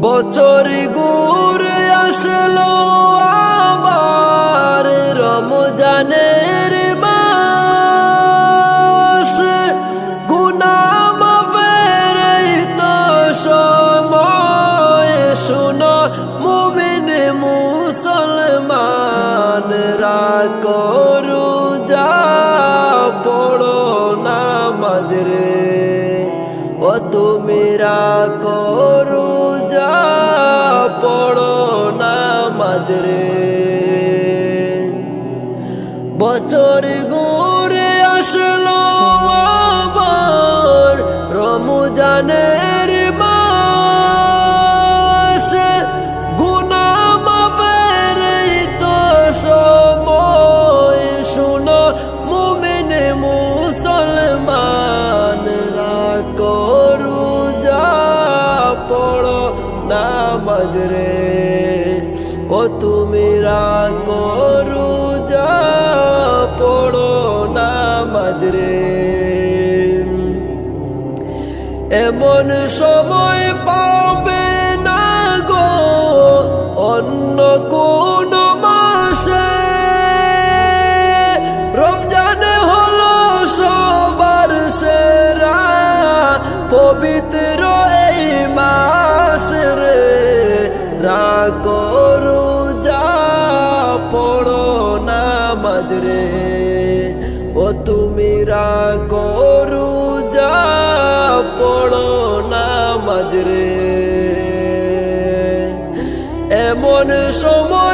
বছর ঘুরে ও তুমি করু যা পড়ো নামাজ রে এমন সময় পাবে না গো অন্য কোন মাসে রমজানে হলো সবার সেরা পবিত্র এই মাস রে রাগরু যা পড়ো না মাজরে ও তুমি রাগরু যা পড়ো না মাজরে এমন সময়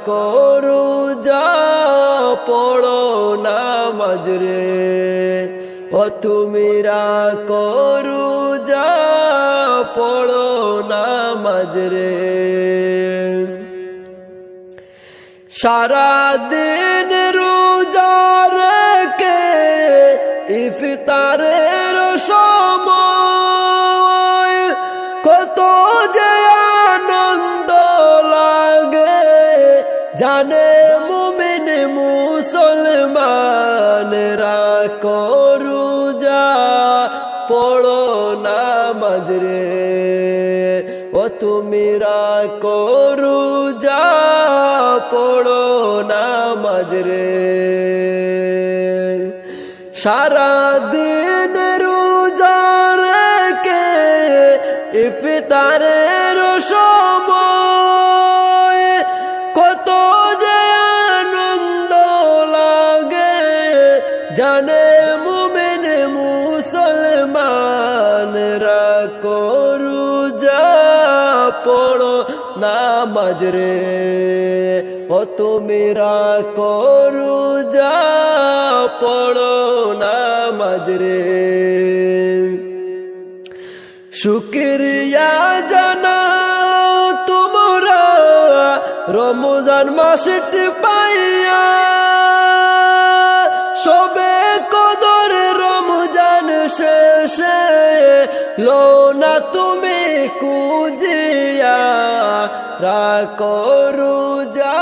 রাকরু যা পড়ো নামাজ রে। ও তুমি রাকরু যা পড়ো নামাজ রে। সারা দিন রোজা তুমি করু যা পড়ো নামাজ রে। সারা দিন রোজা রেখে ইফতারের নামাজ রে ও তুমি করু যা পড়ো নামাজ রে। শুক্রিয়া জানাও তোমরা, রমজান মাসটি পাইয়া। সবে কদর রমজান শেষে, লো না তুমি কুজিয়া রাকরু যা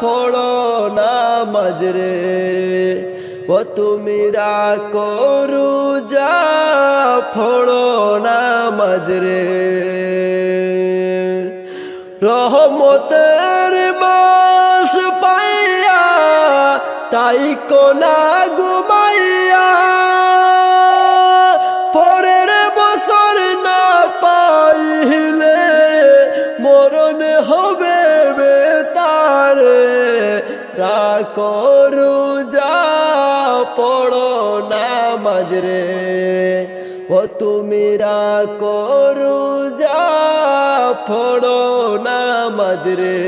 ফড়ো নামাজ রে ও তুমি রাকরু যা ফড়ো নামাজ রে রহমতের মাস পাইয়া তাই কোনা ঘুমাইয়া রে ও তুমি রাকরু যা পড়ো নামাজ রে।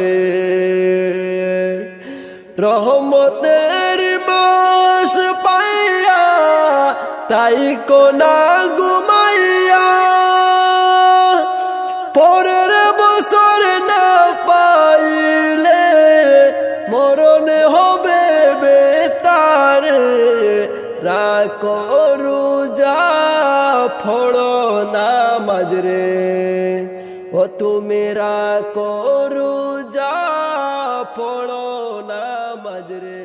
রহমতের মাস পাইয়া তাই কোনা ঘুমাইয়া, পরের বছর না পাইলে মরণ হবে বেতার। যা ফোড়ো নামাজ রে ও তুমি করু যা ফোড়ো নামাজ রে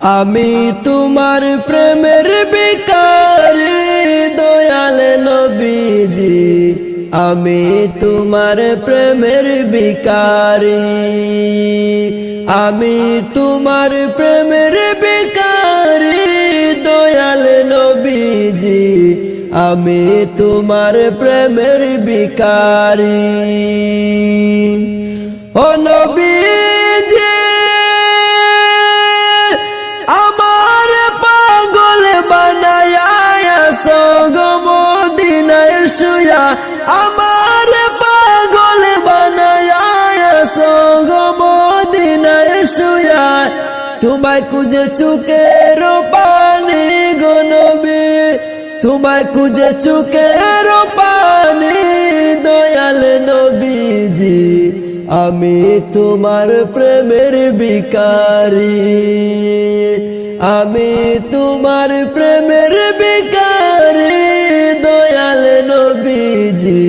আমি তোমার প্রেমের বিকারি দয়াল নবীজি আমি তোমার প্রেমের বিকারি আমি তোমার প্রেমের আমি তোমার প্রেমের বিকারি ও নবীজি, আমার পাগল বানায়া সগমদিনায় শুয়া। আমার পাগল বানায়া সগমদিনায় শুয়া। তোমায় কুজে চুকের কুজে চুকের পানি, দয়াল নবীজি। আমি তোমার প্রেমের বিকারি আমি তোমার প্রেমের বিকারি দয়াল নবীজি।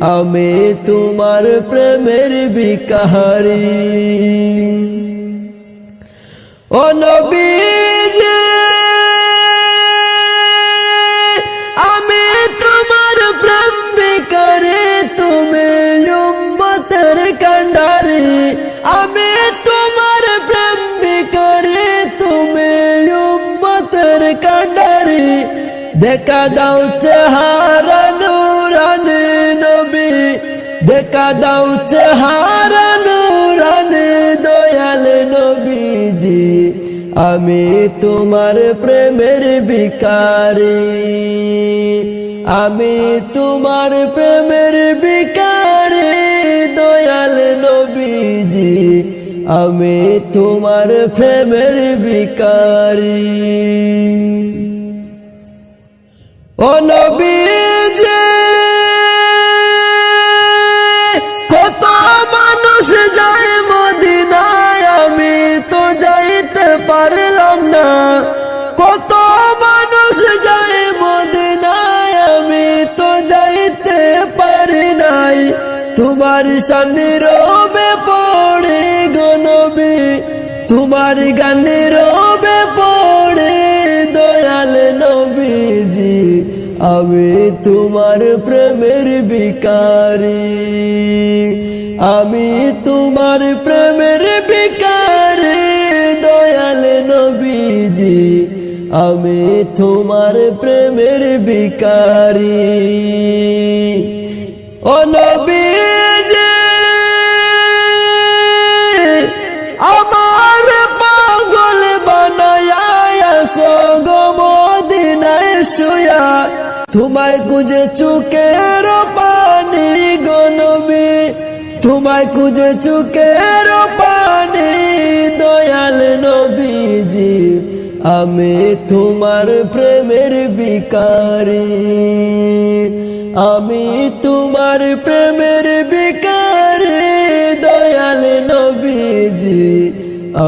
আমি তোমার প্রেমের বিকারি ও নবীজি! দেখা দাও চেহারা নুরানি নবী। দেখা দাও চেহারা নুরানি দয়াল নবীজি। আমি তোমার প্রেমের বিকারি আমি তোমার প্রেমের বিকারি দয়াল নবীজি। আমি তোমার প্রেমের বিকারি ও নবীজি, কত মানুষ যায় মদিনায়, আমি তো যাইতে পারলাম না। কত মানুষ যায় মদিনায়, আমি তো যাইতে পারি নাই। তোমার সামনে রবে পড়ে গনবি তোমার গানে আমি তোমার প্রেমের বিকারি আমি তোমার প্রেমের বিকারি দয়াল নবীজি। আমি তোমার প্রেমের বিকারি ও নবীজি, আমার পাগল বানায়া সগমদিনায় শুয়া। তোমায় কুজে চুকের পানি গনবি তোমায় কুজে চুকের পানি, দয়াল নবীজি। আমি তোমার প্রেমের বিকারি আমি তোমার প্রেমের বিকারি দয়াল নবীজি।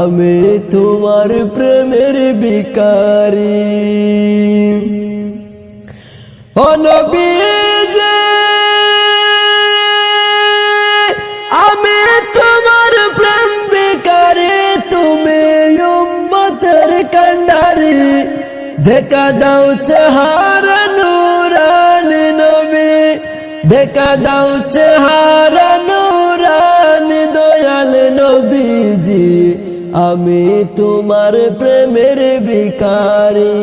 আমি তোমার প্রেমের বিকারি ও আমি তোমার প্রেম বিকারি তুমি উম্মতের কান্ডারি। দেখা দাও চেহারা নুরানি নবী, দেখা দাও চেহারা নুরানি দয়াল নবীজি। আমি তোমার প্রেমের বিকারি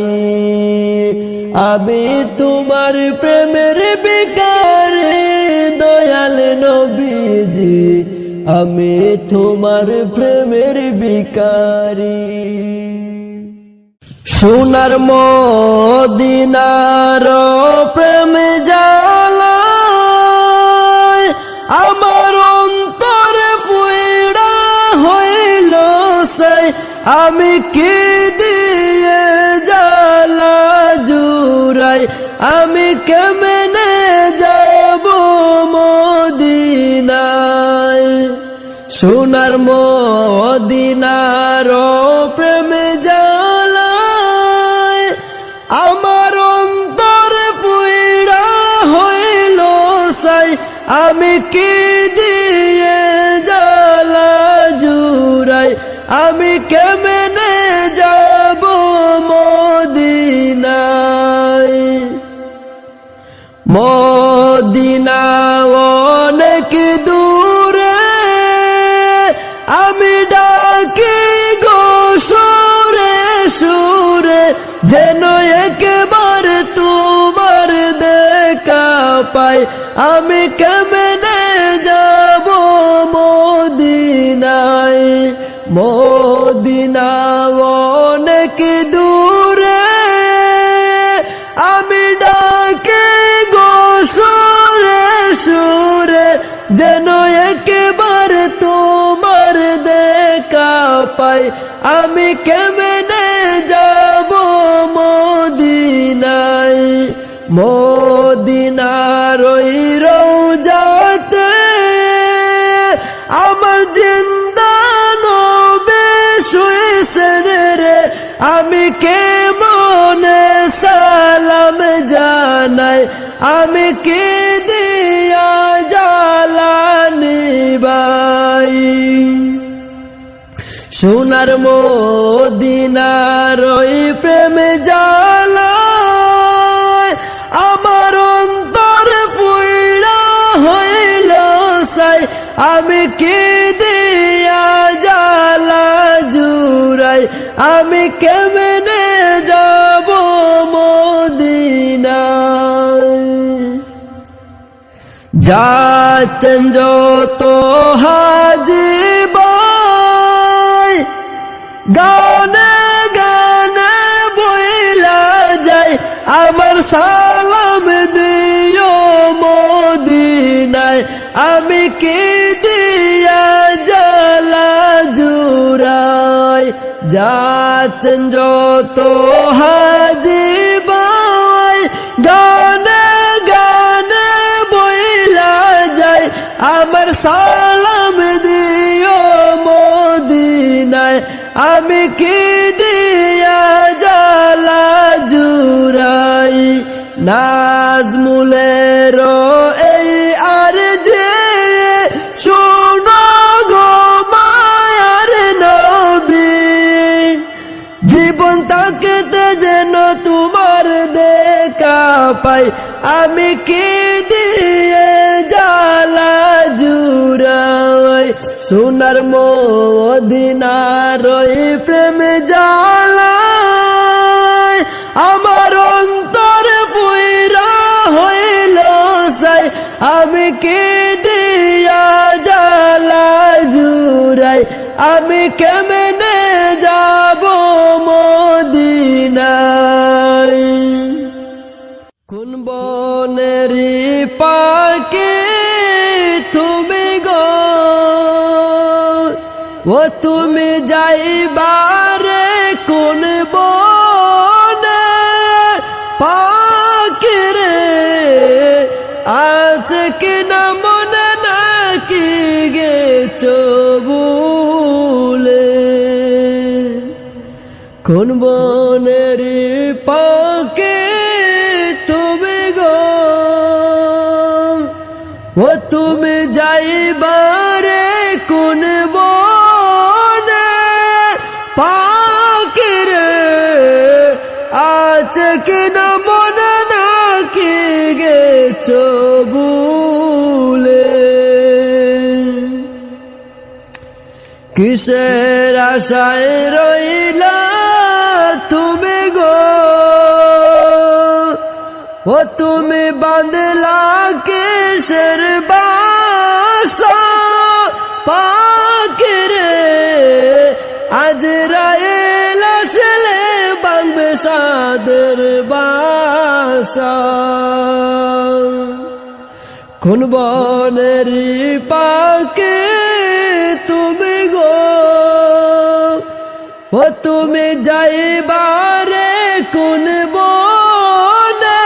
আমি তোমার প্রেমের বিকারি দয়াল নবীজি, আমি তোমার প্রেমের বিকারি। সোনার মদিনার প্রেম জালা আমার অন্তরে পুইড়া হইল সে আমি কি আমি কেমনে যাব মদিনায়? সোনার মদিনার প্রেমে জালায় আমার অন্তর পুইড়া হইল সাই। আমি কি দিয়ে জালা জুড়াই? আমি কেমন পাই আমি কেমনে যাব মদিনায়? মদিনার সোনার মদিনার ওই প্রেম জালায় আমার অন্তর পুইরা হইল সাই। আমি কি দিয়া জালা জুরাই আমি কেমনে যাব মদিনায়? যাচ্ছেন যত হাজি বই গানে গানে বইলা যায়, আমার সালাম দিও মদিনায়। আমি কি দিয়া জ্বালা জুরাই যাচ্ছেন যত হাজি বই গানে গানে বইলা যায়, আমার সালাম সোনার মদিনার প্রেম জালায় আমার অন্তর পুইরা হইল সাই। আমি কে দিয়া জালা জুড়াই? আমি কেমনে যাব মদিনায়? কোন ও তুমি যাইবারে কোন বনে পাকে রে আজ কি না মনে নাকি গেছো ভুলে কোন বনের ভুলে কিসের আশায় রইলা তুমি গো? ও তুমি বাঁধলা কিসের বাসা পাকে রে আজ রায়েল আসলে বাঁধবে সাদের বাসা। এখন বনের পাকে তুমি গো? ও তুমি যাইবারে কোন বনে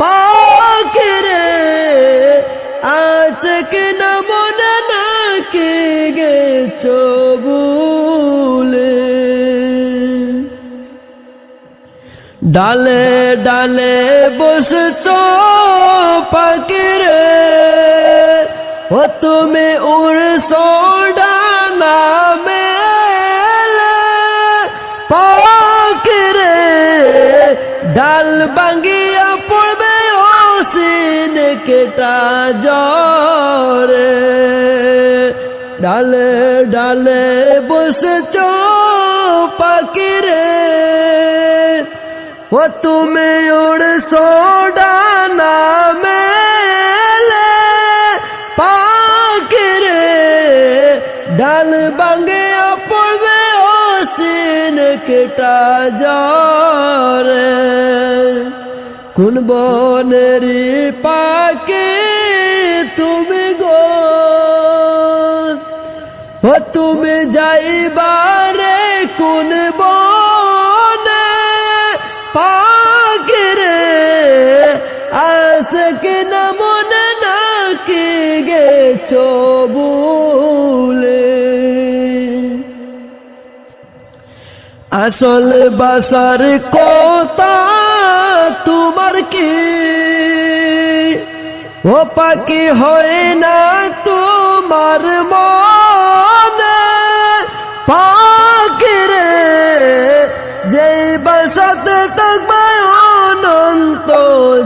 পাখিরে আজকে না মনে নাকি গেছ বুলে ডালে ডালে বসছ পাখির ও তুমি উড়স ডানা মেলে পাখির ডাল বাঙ্গিয়া পড়বে ও সিন কেটা জরে ডালে ডালে বসেছ পাখিরে ও তুমি উড়স এটা জরে কোন বনের পাকে তুমি গো? ও তুমি যাইবা আসল বাসার কোতা তোমার কি? ও পাকি হয় না তোমার মনে? পাখি রে যে বাসাতে থাকবে অনন্ত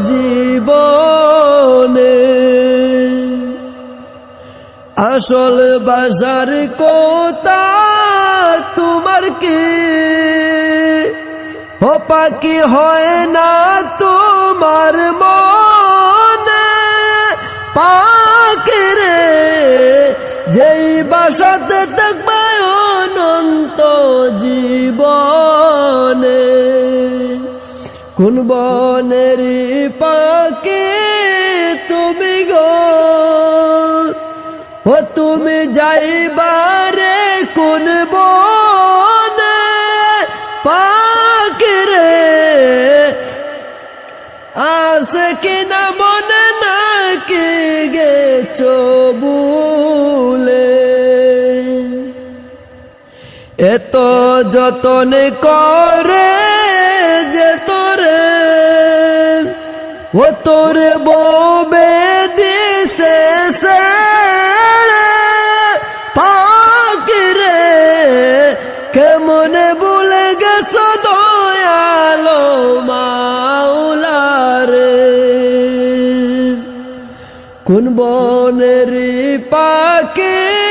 জীবনে। আসল বাজার কোতা পাকি হয় না তোমার মনে। পাকি রে, যেই বাসাতে থাকবে অনন্ত জীবনে। কোন বনের পাকি এত যতন করে যে তোরে, ও তোরে ববে দিছে পাকি রে, কেমন বলে গেছ দয়ালো মাউলারে কোন বনের পাখি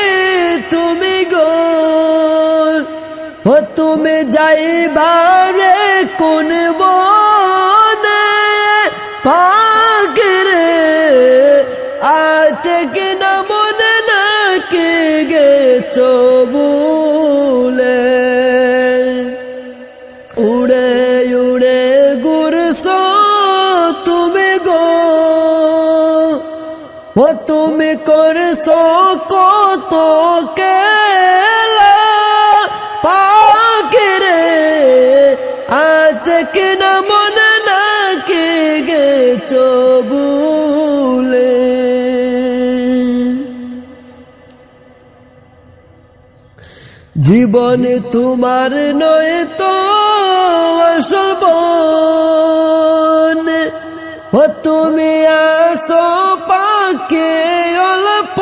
তুমি যাইবারে কোন বনে? পাগরে আজকে জীবন তোমার নয় তো আসল বন। ও তুমি আসো পাকে অল্প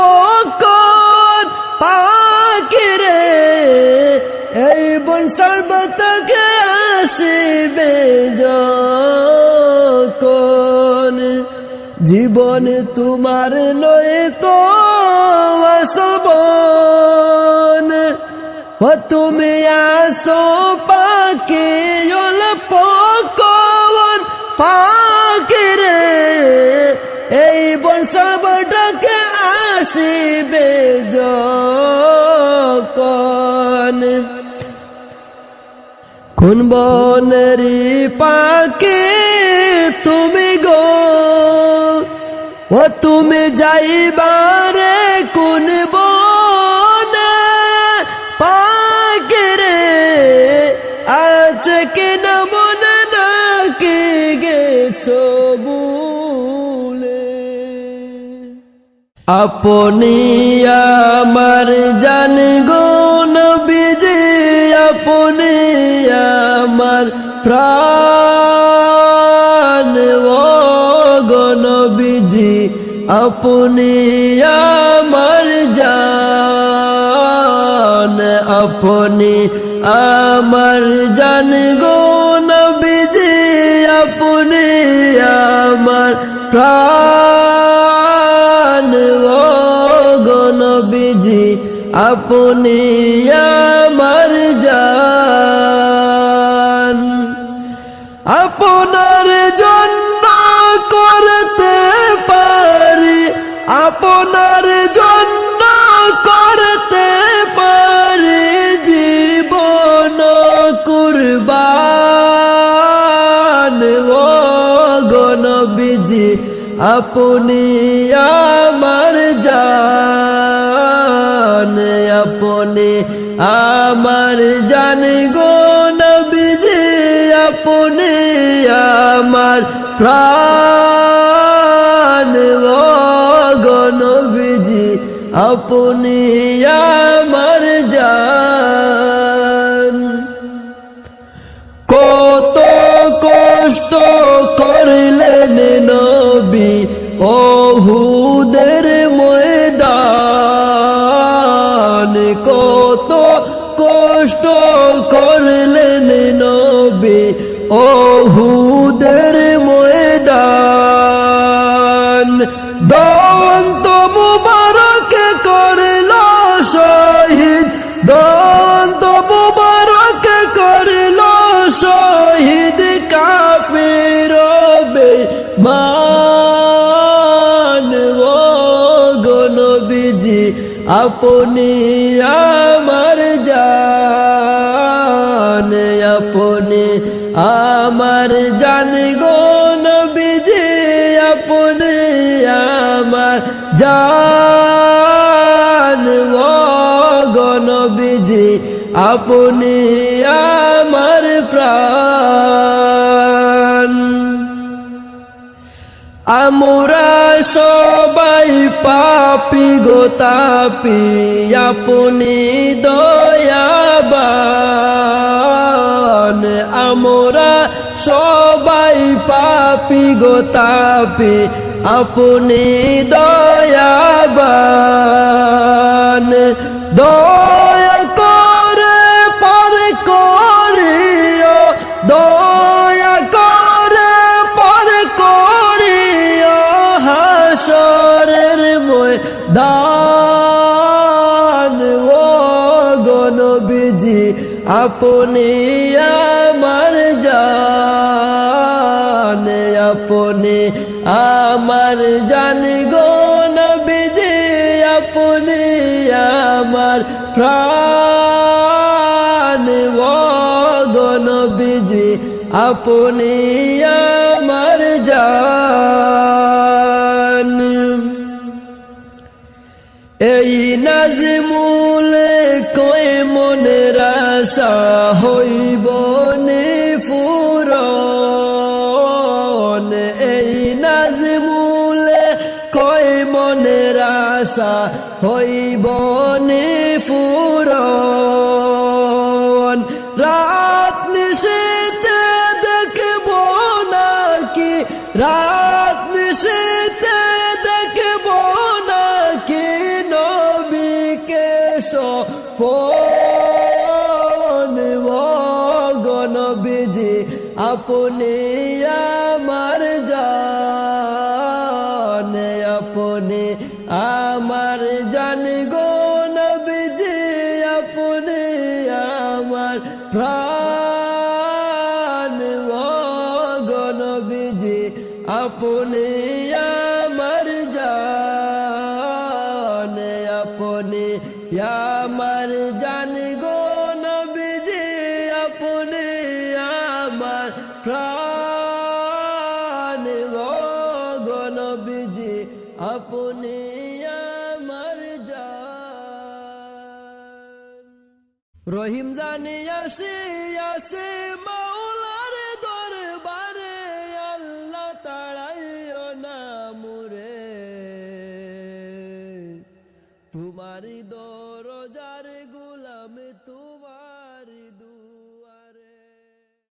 পাকে রে, এই বন সর্বতকে আসিবে যখন। জীবন তোমার নয় তো আসল বন। ও তুমি আসো পাকে ওল পকন পাকে রে। এই বন সর্বটাকে আসিবে যকন কোন বনেরি পাকে তুমি গো? ও তুমি যাইবা আপনি আমার জান গো নবীজি, আপনি আমার প্রাণ। ও গো নবীজি, আপনি আমার জান। আপনি আমার জান গো নবীজি, আপনি আমার প্রাণ। আপনি আমার জান। আপনার জন্য করতে পারি। আপনার জন্য করতে পারি। জীবন কুরবান। ও গণবিজি আপনি আমার আমার প্রাণ। গো নবীজি আপনি আপনি আমার জান, আপনি আমার জান গো নবীজি, আপনি আমার জান ও গো নবীজি, আপনি আমার প্রাণ। আমরা সবাই পাপি গো তাপি আপনি দয়াবান। আমরা সবাই পাপি গো তাপি আপনি দয়াবান। দয়া আপনি আমার জান, আপনি আমার জান গো নবীজি, আপনি আমার প্রাণ গো নবীজি, আপনি আমার জান। এই নাজমুল কই মনের আশা হইব ফুরন এই নাজমুল কয় মনের আশা হইব আমার